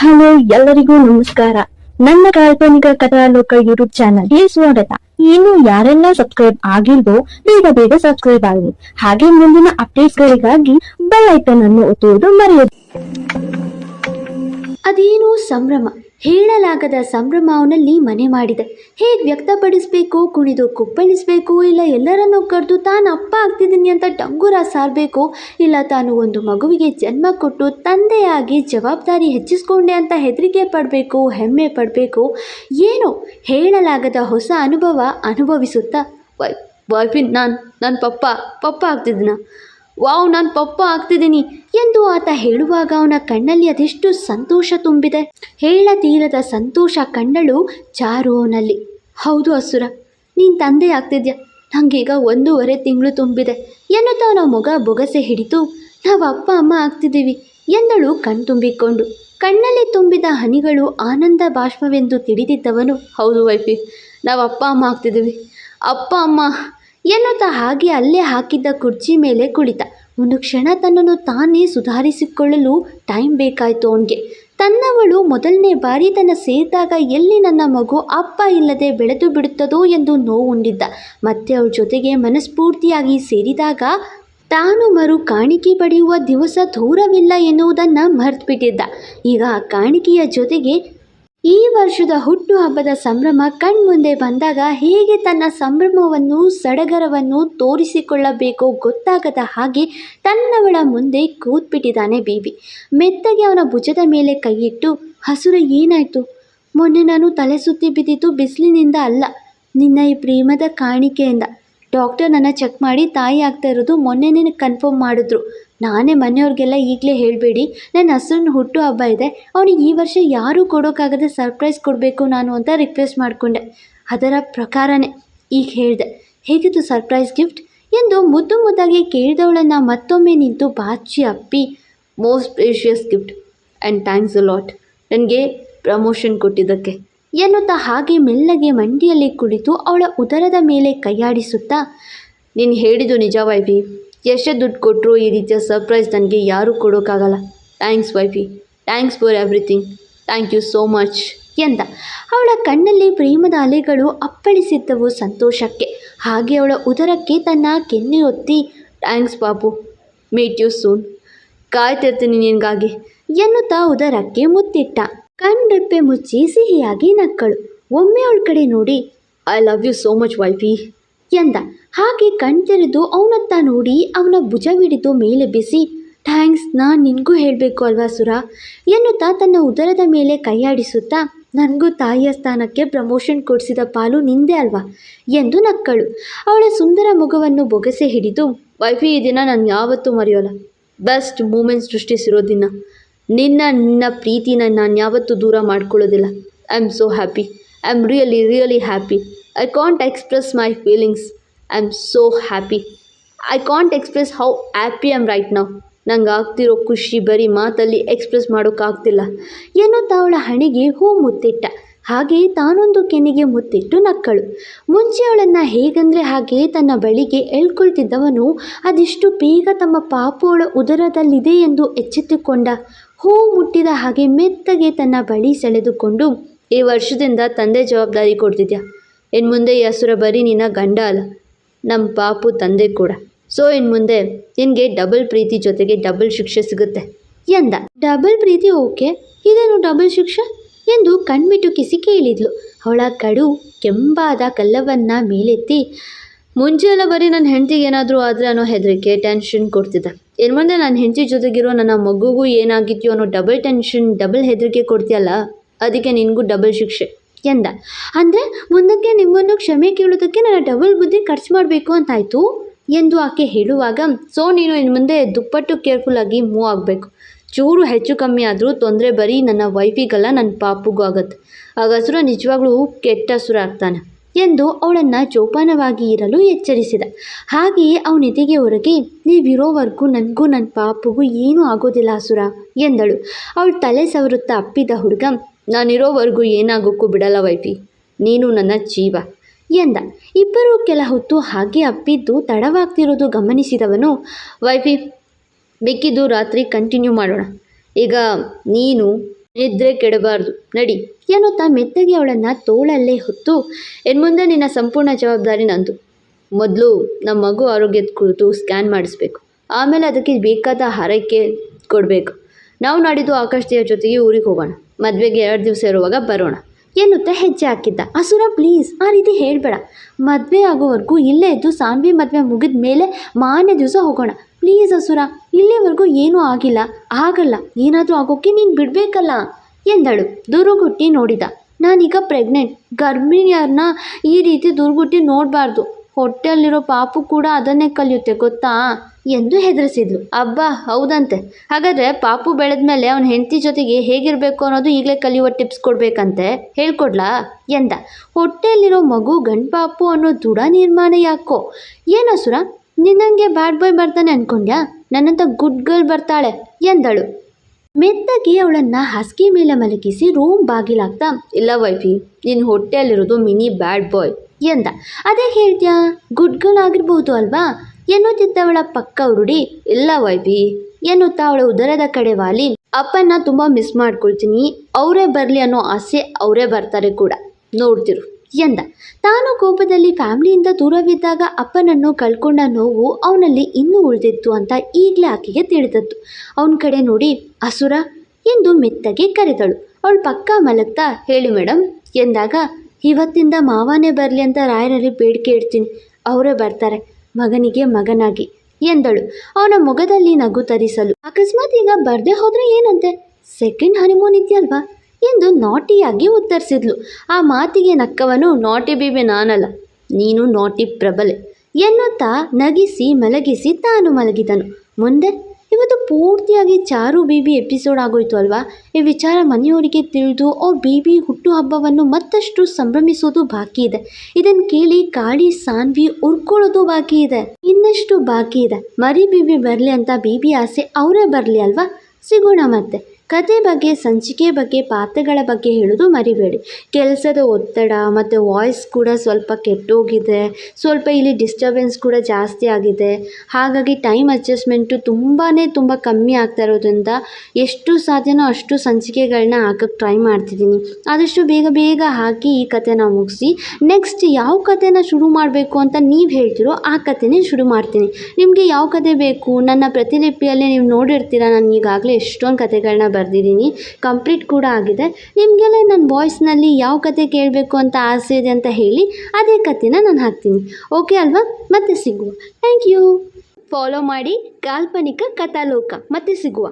Hello, ಎಲ್ಲರಿಗೂ ನಮಸ್ಕಾರ. ನನ್ನ ಕಾಲ್ಪನಿಕ ಕಥಾಲೋಕ ಯೂಟ್ಯೂಬ್ ಚಾನಲ್ಗೆ ಸ್ವಾಗತ. ಇನ್ನು ಯಾರೆಲ್ಲ ಸಬ್ಸ್ಕ್ರೈಬ್ ಆಗಿಲ್ವೋ, ಬೇಗ ಬೇಗ ಸಬ್ಸ್ಕ್ರೈಬ್ ಆಗಲಿ ಹಾಗೆ ಮುಂದಿನ ಅಪ್ಡೇಟ್ಸ್ಗಳಿಗಾಗಿ ಬೆಲ್ ಐಕನ್ ಅನ್ನು ಒತ್ತುವುದು ಮರೆಯದು. ಅದೇನು ಸಂಭ್ರಮ. ಹೇಳಲಾಗದ ಸಂಭ್ರಮ ಅವನಲ್ಲಿ ಮನೆ ಮಾಡಿದೆ. ಹೇಗೆ ವ್ಯಕ್ತಪಡಿಸಬೇಕು, ಕುಣಿದು ಕುಪ್ಪಳಿಸಬೇಕು, ಇಲ್ಲ ಎಲ್ಲರನ್ನೂ ಕರೆದು ತಾನು ಅಪ್ಪ ಆಗ್ತಿದ್ದೀನಿ ಅಂತ ಡಂಗೂರ ಸಾರಬೇಕು, ಇಲ್ಲ ತಾನು ಒಂದು ಮಗುವಿಗೆ ಜನ್ಮ ಕೊಟ್ಟು ತಂದೆಯಾಗಿ ಜವಾಬ್ದಾರಿ ಹೆಚ್ಚಿಸ್ಕೊಂಡೆ ಅಂತ ಹೆದರಿಕೆ ಪಡಬೇಕು, ಹೆಮ್ಮೆ ಪಡಬೇಕು, ಏನು ಹೇಳಲಾಗದ ಹೊಸ ಅನುಭವ ಅನುಭವಿಸುತ್ತಾ, ವೈ, ವೈಫಿನ್, ನಾನು ನನ್ನ ಪಪ್ಪ ಪಪ್ಪ ಆಗ್ತಿದ್ದೀನ ವಾವ್, ನಾನು ಪಪ್ಪ ಆಗ್ತಿದ್ದೀನಿ ಎಂದು ಆತ ಹೇಳುವಾಗ ಅವನ ಕಣ್ಣಲ್ಲಿ ಅದೆಷ್ಟು ಸಂತೋಷ ತುಂಬಿದೆ. ಹೇಳತೀರದ ಸಂತೋಷ ಕಂಡಳು ಚಾರು ಅವನಲ್ಲಿ. ಹೌದು ಅಸುರ, ನೀನು ತಂದೆ ಆಗ್ತಿದ್ಯಾ? ನನಗೀಗ ಒಂದೂವರೆ ತಿಂಗಳು ತುಂಬಿದೆ. ಎನ್ನುತ್ತಾ ಅವನ ಮೊಗ ಬೊಗಸೆ ಹಿಡಿದು, ನಾವು ಅಪ್ಪ, ಅಮ್ಮ ಆಗ್ತಿದ್ದೀವಿ ಎಂದಳು ಕಣ್ತುಂಬಿಕೊಂಡು ಕಣ್ಣಲ್ಲಿ ತುಂಬಿದ ಹನಿಗಳು ಆನಂದ ಬಾಷ್ಪವೆಂದು ತಿಳಿದಿದ್ದವನು. ಹೌದು ವೈಫಿ, ನಾವು ಅಪ್ಪ, ಅಮ್ಮ ಆಗ್ತಿದ್ದೀವಿ. ಅಪ್ಪ, ಅಮ್ಮ ಎನ್ನುತ್ತಾ ಹಾಗೆ ಅಲ್ಲೇ ಹಾಕಿದ್ದ ಕುರ್ಚಿ ಮೇಲೆ ಕುಳಿತ. ಒಂದು ಕ್ಷಣ ತನ್ನನ್ನು ತಾನೇ ಸುಧಾರಿಸಿಕೊಳ್ಳಲು ಟೈಮ್ ಬೇಕಾಯಿತು ಅವನಿಗೆ. ತನ್ನವಳು ಮೊದಲನೇ ಬಾರಿ ತನ್ನ ಸೇರಿದಾಗ ಎಲ್ಲಿ ನನ್ನ ಮಗು ಅಪ್ಪ ಇಲ್ಲದೆ ಬೆಳೆದು ಬಿಡುತ್ತದೋ ಎಂದು ನೋವುಂಡಿದ್ದ. ಮತ್ತೆ ಅವಳ ಜೊತೆಗೆ ಮನಸ್ಫೂರ್ತಿಯಾಗಿ ಸೇರಿದಾಗ ತಾನು ಮರು ಕಾಣಿಕೆ ಪಡೆಯುವ ದಿವಸ ದೂರವಿಲ್ಲ ಎನ್ನುವುದನ್ನು ಮರೆತುಬಿಟ್ಟಿದ್ದ. ಈಗ ಆ ಕಾಣಿಕೆಯ ಜೊತೆಗೆ ಈ ವರ್ಷದ ಹುಟ್ಟುಹಬ್ಬದ ಸಂಭ್ರಮ ಕಣ್ಮುಂದೆ ಬಂದಾಗ ಹೇಗೆ ತನ್ನ ಸಂಭ್ರಮವನ್ನು, ಸಡಗರವನ್ನು ತೋರಿಸಿಕೊಳ್ಳಬೇಕೋ ಗೊತ್ತಾಗದ ಹಾಗೆ ತನ್ನವಳ ಮುಂದೆ ಕೂತ್ಬಿಟ್ಟಿದ್ದಾನೆ ಬೇಬಿ. ಮೆತ್ತಗೆ ಅವನ ಭುಜದ ಮೇಲೆ ಕೈಯಿಟ್ಟು, ಹಸುರ, ಏನಾಯಿತು? ಮೊನ್ನೆ ನಾನು ತಲೆ ಸುತ್ತಿ ಬಿದ್ದಿದ್ದು ಬಿಸಿಲಿನಿಂದ ಅಲ್ಲ, ನಿನ್ನ ಈ ಪ್ರೇಮದ ಕಾಣಿಕೆಯಿಂದ. ಡಾಕ್ಟರ್ ನನ್ನ ಚೆಕ್ ಮಾಡಿ ತಾಯಿ ಆಗ್ತಾ ಇರೋದು ಮೊನ್ನೆ ಕನ್ಫರ್ಮ್ ಮಾಡಿದ್ರು. ನಾನೇ ಮನೆಯವ್ರಿಗೆಲ್ಲ ಈಗಲೇ ಹೇಳಬೇಡಿ. ನನ್ನ ಹಸುನ ಹುಟ್ಟು ಹಬ್ಬ ಇದೆ. ಅವನಿಗೆ ಈ ವರ್ಷ ಯಾರೂ ಕೊಡೋಕ್ಕಾಗದೆ ಸರ್ಪ್ರೈಸ್ ಕೊಡಬೇಕು ನಾನು ಅಂತ ರಿಕ್ವೆಸ್ಟ್ ಮಾಡಿಕೊಂಡೆ. ಅದರ ಪ್ರಕಾರನೇ ಈಗ ಹೇಳಿದೆ. ಹೇಗಿತ್ತು ಸರ್ಪ್ರೈಸ್ ಗಿಫ್ಟ್ ಎಂದು ಮುದ್ದು ಮುದ್ದಾಗಿ ಕೇಳಿದವಳನ್ನು ಮತ್ತೊಮ್ಮೆ ನಿಂತು ಬಾಚಿ ಅಪ್ಪಿ most precious gift and thanks a lot ನನಗೆ ಪ್ರಮೋಷನ್ ಕೊಟ್ಟಿದ್ದಕ್ಕೆ. ಎನ್ನುತ್ತಾ ಹಾಗೆ ಮೆಲ್ಲಗೆ ಮಂಡಿಯಲ್ಲಿ ಕುಳಿತು ಅವಳ ಉದರದ ಮೇಲೆ ಕೈಯಾಡಿಸುತ್ತಾ, ನೀನು ಹೇಳಿದ್ದು ನಿಜವಾಗಿ ವೈಫಿ ಎಷ್ಟೇ ದುಡ್ಡು ಕೊಟ್ಟರು ಈ ರೀತಿಯ ಸರ್ಪ್ರೈಸ್ ನನಗೆ ಯಾರೂ ಕೊಡೋಕ್ಕಾಗಲ್ಲ. Thanks wifey thanks for everything thank you so much ಎಂದ. ಅವಳ ಕಣ್ಣಲ್ಲಿ ಪ್ರೇಮದ ಅಲೆಗಳು ಅಪ್ಪಳಿಸಿದ್ದವು ಸಂತೋಷಕ್ಕೆ. ಹಾಗೆ ಅವಳ ಉದರಕ್ಕೆ ತನ್ನ ಕೆನ್ನೆ ಒತ್ತಿ ಥ್ಯಾಂಕ್ಸ್ ಬಾಬು ಮೀಟ್ ಯು ಸೂನ್ ಕಾಯ್ತಿರ್ತೀನಿ ನಿನಗಾಗಿ. ಎನ್ನುತ್ತಾ ಉದರಕ್ಕೆ ಮುತ್ತಿಟ್ಟ. ಕಣ್ರೆಪ್ಪೆ ಮುಚ್ಚಿ ಸಿಹಿಯಾಗಿ ನಕ್ಕಳು. ಒಮ್ಮೆ ಅವಳ ಕಡೆ ನೋಡಿ I love you so much wifey ಎಂದ. ಹಾಗೆ ಕಣ್ತೆರೆದು ಅವನತ್ತ ನೋಡಿ ಅವನ ಭುಜವಿಡಿದು ಮೇಲೆ ಬಿಸಿ, ಥ್ಯಾಂಕ್ಸ್ ನಾ ನಿನಗೂ ಹೇಳಬೇಕು ಅಲ್ವಾ ಸುರ? ಎನ್ನುತ್ತಾ ತನ್ನ ಉದರದ ಮೇಲೆ ಕೈಯಾಡಿಸುತ್ತಾ, ನನಗೂ ತಾಯಿಯ ಸ್ಥಾನಕ್ಕೆ ಪ್ರಮೋಷನ್ ಕೊಡಿಸಿದ ಪಾಲು ನಿಂದೆ ಅಲ್ವಾ? ಎಂದು ನಕ್ಕಳು. ಅವಳ ಸುಂದರ ಮುಖವನ್ನು ಬೊಗಸೆ ಹಿಡಿದು, ವೈಫಿ ಈ ದಿನ ನಾನು ಯಾವತ್ತೂ ಮರೆಯೋಲ್ಲ. ಬೆಸ್ಟ್ ಮೂಮೆಂಟ್ ಸೃಷ್ಟಿಸಿರೋ ದಿನ. ನಿನ್ನ ನಿನ್ನ ಪ್ರೀತಿನ ನಾನು ಯಾವತ್ತೂ ದೂರ ಮಾಡ್ಕೊಳ್ಳೋದಿಲ್ಲ. I am so happy. I am really really happy. I can't express my feelings I am so happy I can't express how happy am right ನಾವು ನಂಗೆ ಆಗ್ತಿರೋ ಖುಷಿ ಬರೀ ಮಾತಲ್ಲಿ ಎಕ್ಸ್ಪ್ರೆಸ್ ಮಾಡೋಕ್ಕಾಗ್ತಿಲ್ಲ ಏನೋ ಅವಳ ಹಣೆಗೆ ಹೂ ಮುತ್ತಿಟ್ಟ. ಹಾಗೆ ತಾನೊಂದು ಕೆನೆಗೆ ಮುತ್ತಿಟ್ಟು ನಕ್ಕಳು. ಮುಂಚೆ ಅವಳನ್ನು ಹೇಗಂದರೆ ಹಾಗೆ ತನ್ನ ಬಳಿಗೆ ಎಳ್ಕೊಳ್ತಿದ್ದವನು ಅದೆಷ್ಟು ಬೇಗ ತಮ್ಮ ಪಾಪು ಅವಳ ಉದರದಲ್ಲಿದೆ ಎಂದು ಎಚ್ಚೆತ್ತುಕೊಂಡ. ಹೂ ಮುಟ್ಟಿದ ಹಾಗೆ ಮೆತ್ತಗೆ ತನ್ನ ಬಳಿ ಸೆಳೆದುಕೊಂಡು, ಈ ವರ್ಷದಿಂದ ತಂದೆ ಜವಾಬ್ದಾರಿ ಕೊಡ್ತಿದ್ಯಾ? ಇನ್ನು ಮುಂದೆ ಈ ಹಸುರ ಬರೀ ನಿನ್ನ ಗಂಡ ಅಲ್ಲ ನಮ್ಮ ಪಾಪು ತಂದೆ ಕೂಡ. ಸೊ ಇನ್ನು ಮುಂದೆ ನಿನಗೆ ಡಬಲ್ ಪ್ರೀತಿ ಜೊತೆಗೆ ಡಬಲ್ ಶಿಕ್ಷೆ ಸಿಗುತ್ತೆ ಎಂದ. ಡಬಲ್ ಪ್ರೀತಿ ಓಕೆ, ಇದೇನು ಡಬಲ್ ಶಿಕ್ಷೆ ಎಂದು ಕಣ್ಮಿಟ್ಟು ಕಿಸಿ ಕೇಳಿದ್ಲು. ಅವಳ ಕಡು ಕೆಂಪಾದ ಕಲ್ಲವನ್ನು ಮೇಲೆತ್ತಿ ಮುಂಚೆ ಎಲ್ಲ ಬರೀ ನನ್ನ ಹೆಂಡತಿಗೆ ಏನಾದರೂ ಆದರೆ ಅನ್ನೋ ಹೆದರಿಕೆ ಟೆನ್ಷನ್ ಕೊಡ್ತಿದ್ದೆ. ಇನ್ನು ಮುಂದೆ ನನ್ನ ಹೆಂಡತಿ ಜೊತೆಗಿರೋ ನನ್ನ ಮಗುಗೂ ಏನಾಗಿದೆಯೋ ಅನ್ನೋ ಡಬಲ್ ಟೆನ್ಷನ್ ಡಬಲ್ ಹೆದರಿಕೆ ಕೊಡ್ತೀಯಲ್ಲ, ಅದಕ್ಕೆ ನಿನಗೂ ಡಬಲ್ ಶಿಕ್ಷೆ. ಎಂದ ಅಂದರೆ ಮುಂದಕ್ಕೆ ನಿಮ್ಮನ್ನು ಕ್ಷಮೆ ಕೇಳೋದಕ್ಕೆ ನನ್ನ ಡಬಲ್ ಬುದ್ಧಿ ಖರ್ಚು ಮಾಡಬೇಕು ಅಂತಾಯಿತು ಎಂದು ಆಕೆ ಹೇಳುವಾಗ, ಸೊ, ನೀನು ಇನ್ನು ಮುಂದೆ ದುಪ್ಪಟ್ಟು ಕೇರ್ಫುಲ್ಲಾಗಿ ಮೂವ್ ಆಗಬೇಕು. ಚೂರು ಹೆಚ್ಚು ಕಮ್ಮಿ ಆದರೂ ತೊಂದರೆ ಬರೀ ನನ್ನ ವೈಫಿಗಲ್ಲ ನನ್ನ ಪಾಪುಗೂ ಆಗುತ್ತೆ. ಆಗ ಹಸುರ ನಿಜವಾಗ್ಲೂ ಕೆಟ್ಟ ಹಸುರ ಆಗ್ತಾನೆ ಎಂದು ಅವಳನ್ನು ಜೋಪಾನವಾಗಿ ಇರಲು ಎಚ್ಚರಿಸಿದ. ಹಾಗೆಯೇ ಅವನೆದೆಗೆ ಹೊರಗೆ, ನೀವಿರೋವರೆಗೂ ನನಗೂ ನನ್ನ ಪಾಪುಗೂ ಏನೂ ಆಗೋದಿಲ್ಲ ಹಸುರ ಎಂದಳು. ಅವಳು ತಲೆ ಸವರುತ್ತಾ ಅಪ್ಪಿದ ಹುಡುಗ ನಾನಿರೋವರೆಗೂ ಏನಾಗೋಕ್ಕೂ ಬಿಡಲ್ಲ ವೈಫಿ. ನೀನು ನನ್ನ ಜೀವ. ಎಂದ. ಇಬ್ಬರೂ ಕೆಲ ಹೊತ್ತು ಹಾಗೆ ಅಪ್ಪಿದ್ದು ತಡವಾಗ್ತಿರೋದು ಗಮನಿಸಿದವನು ವೈಫಿ. ಬೇಕಿದ್ದು ರಾತ್ರಿ ಕಂಟಿನ್ಯೂ ಮಾಡೋಣ. ಈಗ ನೀನು ನಿದ್ರೆ ಕೆಡಬಾರ್ದು. ನಡಿ. ಎನ್ನುತ್ತಾ ಮೆತ್ತಗೆ ಅವಳನ್ನು ತೋಳಲ್ಲೇ ಹೊತ್ತು ಇನ್ಮುಂದೆ ನಿನ್ನ ಸಂಪೂರ್ಣ ಜವಾಬ್ದಾರಿ ನಂದು. ಮೊದಲು ನಮ್ಮ ಮಗು ಆರೋಗ್ಯದ ಕುರಿತು ಸ್ಕ್ಯಾನ್ ಮಾಡಿಸ್ಬೇಕು. ಆಮೇಲೆ ಅದಕ್ಕೆ ಬೇಕಾದ ಹಾರೈಕೆ ಕೊಡಬೇಕು. ನಾವು ನಾಡಿದ್ದು ಆಕಾಶ್ ದೇವ್ರ ಜೊತೆಗೆ ಊರಿಗೆ ಹೋಗೋಣ. ಮದುವೆಗೆ ಎರಡು ದಿವಸ ಇರುವಾಗ ಬರೋಣ. ಎನ್ನುತ್ತಾ ಹೆಜ್ಜೆ ಹಾಕಿದ್ದ. ಅಸುರ ಪ್ಲೀಸ್ ಆ ರೀತಿ ಹೇಳಬೇಡ. ಮದುವೆ ಆಗೋವರೆಗೂ ಇಲ್ಲೇ ಇದ್ದು ಸಾನ್ವಿ ಮದುವೆ ಮುಗಿದ ಮೇಲೆ ಮಾನ್ಯ ದಿವಸ ಹೋಗೋಣ. ಪ್ಲೀಸ್ ಅಸುರ, ಇಲ್ಲಿವರೆಗೂ ಏನೂ ಆಗಿಲ್ಲ. ಆಗಲ್ಲ. ಏನಾದರೂ ಆಗೋಕ್ಕೆ ನೀನು ಬಿಡಬೇಕಲ್ಲ. ಎಂದಳು. ದುರುಗುಟ್ಟಿ ನೋಡಿದ. ನಾನೀಗ ಪ್ರೆಗ್ನೆಂಟ್ ಗರ್ಭಿಣಿಯರನ್ನ ಈ ರೀತಿ ದುರ್ಗುಟ್ಟಿ ನೋಡಬಾರ್ದು. ಹೊಟ್ಟೆಯಲ್ಲಿರೋ ಪಾಪು ಕೂಡ ಅದನ್ನೇ ಕಲಿಯುತ್ತೆ, ಗೊತ್ತಾ? ಎಂದು ಹೆದರಿಸಿದ್ಲು. ಅಬ್ಬಾ, ಹೌದಂತೆ. ಹಾಗಾದರೆ ಪಾಪು ಬೆಳೆದ್ಮೇಲೆ ಅವನ ಹೆಂಡತಿ ಜೊತೆಗೆ ಹೇಗಿರಬೇಕು ಅನ್ನೋದು ಈಗಲೇ ಕಲಿಯುವ ಟಿಪ್ಸ್ ಕೊಡಬೇಕಂತೆ? ಹೇಳ್ಕೊಡ್ಲಾ? ಎಂದ. ಹೊಟ್ಟೆಯಲ್ಲಿರೋ ಮಗು ಗಂಡು ಪಾಪು ಅನ್ನೋ ದೃಢ ನಿರ್ಮಾಣ ಯಾಕೋ? ಏನೋ ಸುರ ನಿನ್ನಂಗೆ ಬ್ಯಾಡ್ ಬಾಯ್ ಬರ್ತಾನೆ ಅನ್ಕೊಂಡ್ಯಾ? ನನ್ನಂತ ಗುಡ್ ಗರ್ಲ್ ಬರ್ತಾಳೆ, ಎಂದಳು. ಮೆತ್ತಗೆ ಅವಳನ್ನ ಹಸ್ಕಿ ಮೇಲೆ ಮಲಗಿಸಿ ರೂಮ್ ಬಾಗಿಲಾಗ್ತಾ, ಇಲ್ಲ ವೈಫಿ ನಿನ್ನ ಹೊಟ್ಟೆಯಲ್ಲಿರೋದು ಮಿನಿ ಬ್ಯಾಡ್ ಬಾಯ್. ಎಂದ ಅದೇ. ಹೇಳ್ತ್ಯಾ? ಗುಡ್ ಗರ್ಲ್ ಆಗಿರ್ಬೋದು ಅಲ್ವಾ? ಎನ್ನುತ್ತಿದ್ದವಳ ಪಕ್ಕ ಉರುಡಿ ಇಲ್ಲ ವೈಬಿ, ಎನ್ನುತ್ತಾ ಅವಳ ಉದರದ ಕಡೆ ವಾಲಿ ಅಪ್ಪನ ತುಂಬ ಮಿಸ್ ಮಾಡ್ಕೊಳ್ತೀನಿ, ಅವರೇ ಬರಲಿ ಅನ್ನೋ ಆಸೆ ಅವರೇ ಬರ್ತಾರೆ ಕೂಡ. ನೋಡ್ತಿರು, ಎಂದ. ತಾನು ಕೋಪದಲ್ಲಿ ಫ್ಯಾಮಿಲಿಯಿಂದ ದೂರವಿದ್ದಾಗ ಅಪ್ಪನನ್ನು ಕಳ್ಕೊಂಡ ನೋವು ಅವನಲ್ಲಿ ಇನ್ನೂ ಉಳಿದಿತ್ತು ಅಂತ ಈಗಲೇ ಆಕೆಗೆ ತಿಳಿದದ್ದು. ಅವನ ಕಡೆ ನೋಡಿ, ಅಸುರ, ಎಂದು ಮೆತ್ತಗೆ ಕರೆದಳು. ಅವಳು ಪಕ್ಕ ಮಲಗ್ತಾ, ಹೇಳಿ ಮೇಡಮ್ ಎಂದಾಗ ಇವತ್ತಿಂದ ಮಾವನೇ ಬರಲಿ ಅಂತ ರಾಯರಲ್ಲಿ ಬೇಡಿಕೆ ಇಡ್ತೀನಿ. ಅವರೇ ಬರ್ತಾರೆ. ಮಗನಿಗೆ ಮಗನಾಗಿ ಎಂದಳು. ಅವನ ಮೊಗದಲ್ಲಿ ನಗು ತರಿಸಲು. ಅಕಸ್ಮಾತ್ ಈಗ ಬರದೇ ಹೋದರೆ ಏನಂತೆ? ಸೆಕೆಂಡ್ ಹನಿಮೂನ್ ಇದೆಯಲ್ವಾ ಎಂದು ನಾಟಿಯಾಗಿ ಉತ್ತರಿಸಿದ್ಲು. ಆ ಮಾತಿಗೆ ನಕ್ಕವನು, ನಾಟಿ ಬೀಬಿ ನಾನಲ್ಲ. ನೀನು ನಾಟಿ ಪ್ರಬಲೆ ಎನ್ನುತ್ತಾ ನಗಿಸಿ ಮಲಗಿಸಿ ತಾನು ಮಲಗಿದನು. ಮುಂದೆ ಪೂರ್ತಿಯಾಗಿ ಚಾರು ಬೀಬಿ ಎಪಿಸೋಡ್ ಆಗೋಯ್ತು ಅಲ್ವಾ? ಈ ವಿಚಾರ ಮನೆಯವರಿಗೆ ತಿಳಿದು ಅವ್ರ ಬೀಬಿ ಹುಟ್ಟುಹಬ್ಬವನ್ನು ಮತ್ತಷ್ಟು ಸಂಭ್ರಮಿಸೋದು ಬಾಕಿ ಇದೆ. ಇದನ್ನು ಕೇಳಿ ಕಾಳಿ ಸಾನ್ವಿ ಉರ್ಕೊಳ್ಳೋದು ಬಾಕಿ ಇದೆ. ಇನ್ನಷ್ಟು ಬಾಕಿ ಇದೆ. ಮರಿ ಬೀಬಿ ಬರಲಿ ಅಂತ ಬೀಬಿ ಆಸೆ ಅವರೇ ಬರಲಿ ಅಲ್ವಾ? ಸಿಗೋಣ ಮತ್ತೆ. ಕತೆ ಬಗ್ಗೆ, ಸಂಚಿಕೆ ಬಗ್ಗೆ, ಪಾತ್ರಗಳ ಬಗ್ಗೆ ಹೇಳೋದು ಮರಿಬೇಡಿ. ಕೆಲಸದ ಒತ್ತಡ ಮತ್ತು ವಾಯ್ಸ್ ಕೂಡ ಸ್ವಲ್ಪ ಕೆಟ್ಟೋಗಿದೆ. ಸ್ವಲ್ಪ ಇಲ್ಲಿ ಡಿಸ್ಟರ್ಬೆನ್ಸ್ ಕೂಡ ಜಾಸ್ತಿ ಆಗಿದೆ. ಹಾಗಾಗಿ ಟೈಮ್ ಅಡ್ಜಸ್ಟ್ಮೆಂಟು ತುಂಬಾ ತುಂಬ ಕಮ್ಮಿ ಆಗ್ತಾ ಇರೋದ್ರಿಂದ ಎಷ್ಟು ಸಾಧ್ಯನೋ ಅಷ್ಟು ಸಂಚಿಕೆಗಳನ್ನ ಹಾಕಕ್ಕೆ ಟ್ರೈ ಮಾಡ್ತಿದ್ದೀನಿ. ಆದಷ್ಟು ಬೇಗ ಬೇಗ ಹಾಕಿ ಈ ಕತೆನ ಮುಗಿಸಿ ನೆಕ್ಸ್ಟ್ ಯಾವ ಕತೆನ ಶುರು ಮಾಡಬೇಕು ಅಂತ ನೀವು ಹೇಳ್ತಿರೋ ಆ ಕತೆನೇ ಶುರು ಮಾಡ್ತೀನಿ. ನಿಮಗೆ ಯಾವ ಕತೆ ಬೇಕು? ನನ್ನ ಪ್ರತಿಲಿಪಿಯಲ್ಲೇ ನೀವು ನೋಡಿರ್ತೀರ? ನಾನು ಈಗಾಗಲೇ ಎಷ್ಟೊಂದು ಕತೆಗಳನ್ನ ಬರೆದಿದ್ದೀನಿ. ಕಂಪ್ಲೀಟ್ ಕೂಡ ಆಗಿದೆ. ನಿಮಗೆಲ್ಲ ನನ್ನ ವಾಯ್ಸ್ನಲ್ಲಿ ಯಾವ ಕತೆ ಕೇಳಬೇಕು ಅಂತ ಆಸೆ ಇದೆ ಅಂತ ಹೇಳಿ ಅದೇ ಕತೆನ ನಾನು ಹಾಕ್ತೀನಿ. ಓಕೆ ಅಲ್ವಾ? ಮತ್ತೆ ಸಿಗುವ. ಥ್ಯಾಂಕ್ ಯು ಫಾಲೋ ಮಾಡಿ ಕಾಲ್ಪನಿಕ ಕಥಾಲೋಕ. ಮತ್ತೆ ಸಿಗುವ.